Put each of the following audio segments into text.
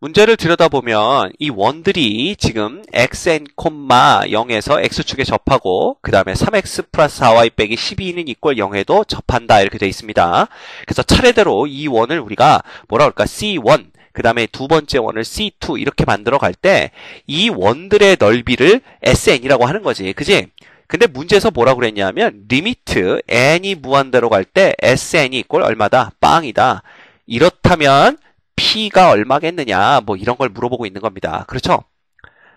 문제를 들여다보면 이 원들이 지금 xn, 0에서 x축에 접하고 그 다음에 3x 플러스 4y 빼기 12는 이꼴 0에도 접한다 이렇게 되어 있습니다. 그래서 차례대로 이 원을 우리가 뭐라 그럴까 C1 그 다음에 두 번째 원을 C2 이렇게 만들어 갈 때 이 원들의 넓이를 SN이라고 하는 거지. 그지? 근데 문제에서 뭐라고 그랬냐면 리미트 n이 무한대로 갈 때 SN이 이꼴 얼마다? 빵이다. 이렇다면 P가 얼마겠느냐 뭐 이런 걸 물어보고 있는 겁니다. 그렇죠?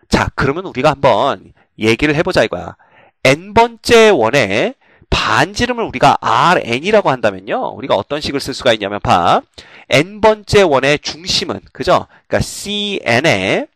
자 그러면 우리가 한번 얘기를 해보자 이거야. n번째 원의 반지름을 우리가 Rn이라고 한다면요. 우리가 어떤 식을 쓸 수가 있냐면 봐. n번째 원의 중심은 그죠? 그러니까 Cn의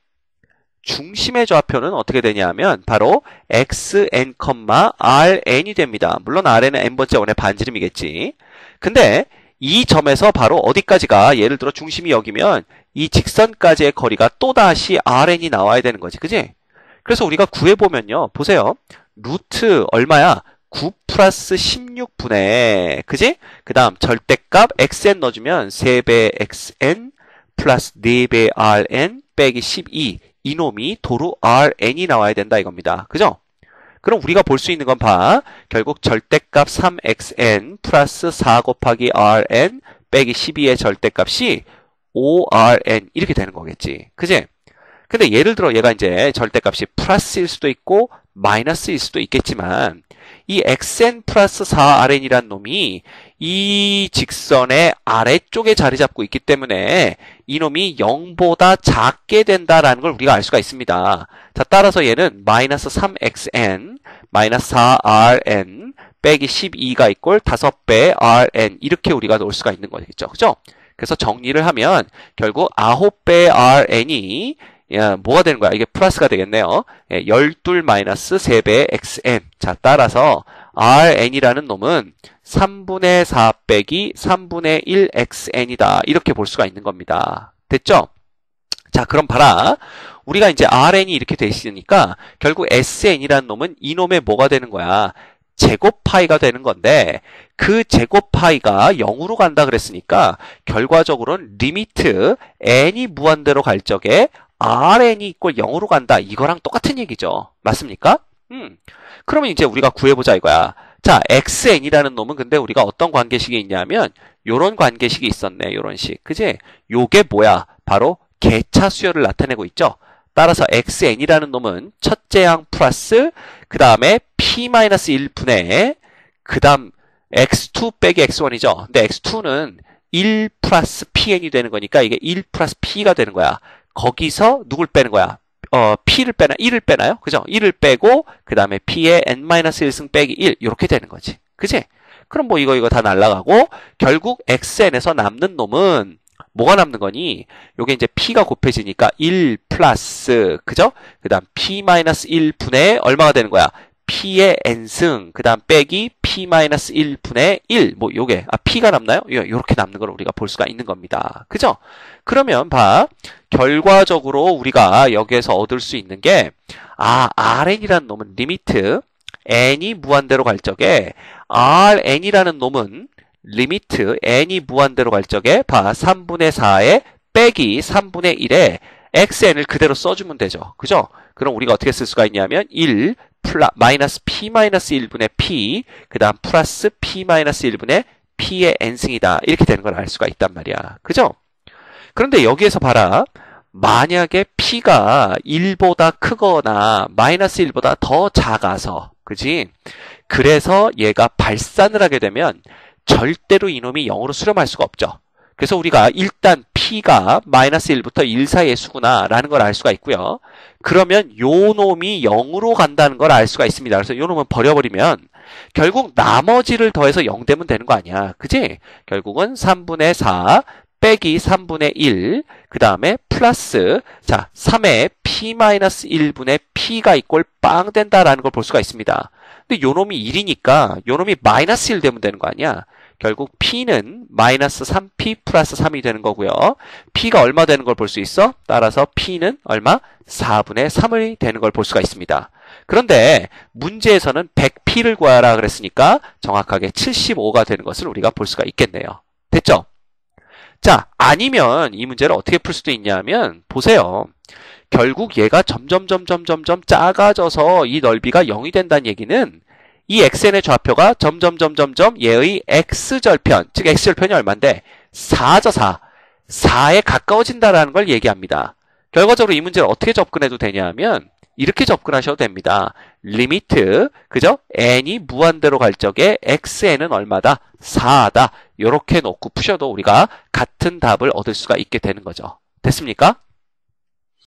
중심의 좌표는 어떻게 되냐면 바로 xn, rn이 됩니다. 물론 rn은 n번째 원의 반지름이겠지. 근데 이 점에서 바로 어디까지가 예를 들어 중심이 여기면 이 직선까지의 거리가 또다시 rn이 나와야 되는 거지. 그지? 그래서 우리가 구해보면요. 보세요. 루트 얼마야? 9 플러스 16분의 그지? 그 다음 절대값 xn 넣어주면 3배 xn 플러스 4배 rn 빼기 12 이놈이 도로 rn이 나와야 된다 이겁니다. 그죠? 그럼 우리가 볼 수 있는 건 봐. 결국 절대값 3xn 플러스 4 곱하기 rn 빼기 12의 절대값이 5rn 이렇게 되는 거겠지. 그지? 근데 예를 들어 얘가 이제 절대값이 플러스일 수도 있고 마이너스일 수도 있겠지만 이 xn 플러스 4rn이란 놈이 이 직선의 아래쪽에 자리 잡고 있기 때문에 이놈이 0보다 작게 된다라는 걸 우리가 알 수가 있습니다. 자, 따라서 얘는 마이너스 3xn 마이너스 4rn 빼기 12가 있고 5배 rn 이렇게 우리가 놓을 수가 있는 거겠죠. 그죠? 그래서 정리를 하면 결국 9배 rn이 야, 뭐가 되는 거야? 이게 플러스가 되겠네요. 예, 12 마이너스 3배 xn. 자, 따라서 rn이라는 놈은 3분의 4 빼기 3분의 1 xn이다. 이렇게 볼 수가 있는 겁니다. 됐죠? 자, 그럼 봐라. 우리가 이제 rn이 이렇게 돼 있으니까 결국 sn이라는 놈은 이놈의 뭐가 되는 거야? 제곱 파이가 되는 건데 그 제곱 파이가 0으로 간다 그랬으니까 결과적으로는 리미트 n이 무한대로 갈 적에 rn이 이꼴 0으로 간다. 이거랑 똑같은 얘기죠. 맞습니까? 음. 그러면 이제 우리가 구해보자 이거야. 자, xn이라는 놈은 근데 우리가 어떤 관계식이 있냐면 요런 관계식이 있었네. 요런 식. 그지? 요게 뭐야? 바로 개차 수열을 나타내고 있죠. 따라서 xn이라는 놈은 첫째 항 플러스 그 다음에 p-1분의 그 다음 x2 빼기 x1이죠. 근데 x2는 1 플러스 pn이 되는 거니까 이게 1 플러스 p가 되는 거야. 거기서 누굴 빼는 거야? 어, p를 빼나 1을 빼나요? 그죠? 1을 빼고 그 다음에 p의 n-1승 빼기 1 이렇게 되는 거지. 그지? 그럼 뭐 이거 이거 다 날라가고 결국 xn에서 남는 놈은 뭐가 남는 거니? 요게 이제 p가 곱해지니까 1 플러스 그죠? 그 다음 p-1분의 얼마가 되는 거야? p의 n승 그 다음 빼기 p-1분의 1. 뭐 요게 아 p가 남나요? 요렇게 남는 걸 우리가 볼 수가 있는 겁니다. 그죠? 그러면 봐. 결과적으로 우리가 여기에서 얻을 수 있는 게 아, rn이라는 놈은 리미트 n이 무한대로 갈 적에 rn이라는 놈은 리미트 n이 무한대로 갈 적에 봐 3분의 4에 빼기 3분의 1에 xn을 그대로 써주면 되죠. 그죠? 그럼 우리가 어떻게 쓸 수가 있냐면 1 플라, 마이너스 p 마이너스 1분의 p 그 다음 플러스 p 마이너스 1분의 p의 n승이다. 이렇게 되는 걸 알 수가 있단 말이야. 그죠? 그런데 여기에서 봐라. 만약에 p가 1보다 크거나 마이너스 1보다 더 작아서 그지? 그래서 얘가 발산을 하게 되면 절대로 이놈이 0으로 수렴할 수가 없죠. 그래서 우리가 일단 p가 마이너스 1부터 1 사이의 수구나 라는 걸 알 수가 있고요. 그러면 요 놈이 0으로 간다는 걸 알 수가 있습니다. 그래서 요 놈은 버려버리면 결국 나머지를 더해서 0 되면 되는 거 아니야. 그지? 결국은 3분의 4 빼기 3분의 1, 그 다음에 플러스, 자, 3의 p-1분의 p가 이꼴 빵 된다라는 걸 볼 수가 있습니다. 근데 요 놈이 1이니까 요 놈이 마이너스 1 되면 되는 거 아니야? 결국 p는 마이너스 3p 플러스 3이 되는 거고요. p가 얼마 되는 걸 볼 수 있어? 따라서 p는 얼마? 4분의 3이 되는 걸 볼 수가 있습니다. 그런데 문제에서는 100p를 구하라 그랬으니까 정확하게 75가 되는 것을 우리가 볼 수가 있겠네요. 됐죠? 자, 아니면 이 문제를 어떻게 풀 수도 있냐면 보세요. 결국 얘가 점점 점점 점점 작아져서 이 넓이가 0이 된다는 얘기는 이 xn의 좌표가 점점 점점 점 얘의 x절편, 즉 x절편이 얼마인데 4죠 4. 4에 가까워진다라는 걸 얘기합니다. 결과적으로 이 문제를 어떻게 접근해도 되냐면 이렇게 접근하셔도 됩니다. 리미트, 그죠? n이 무한대로 갈 적에 xn은 얼마다? 4다. 이렇게 놓고 푸셔도 우리가 같은 답을 얻을 수가 있게 되는 거죠. 됐습니까?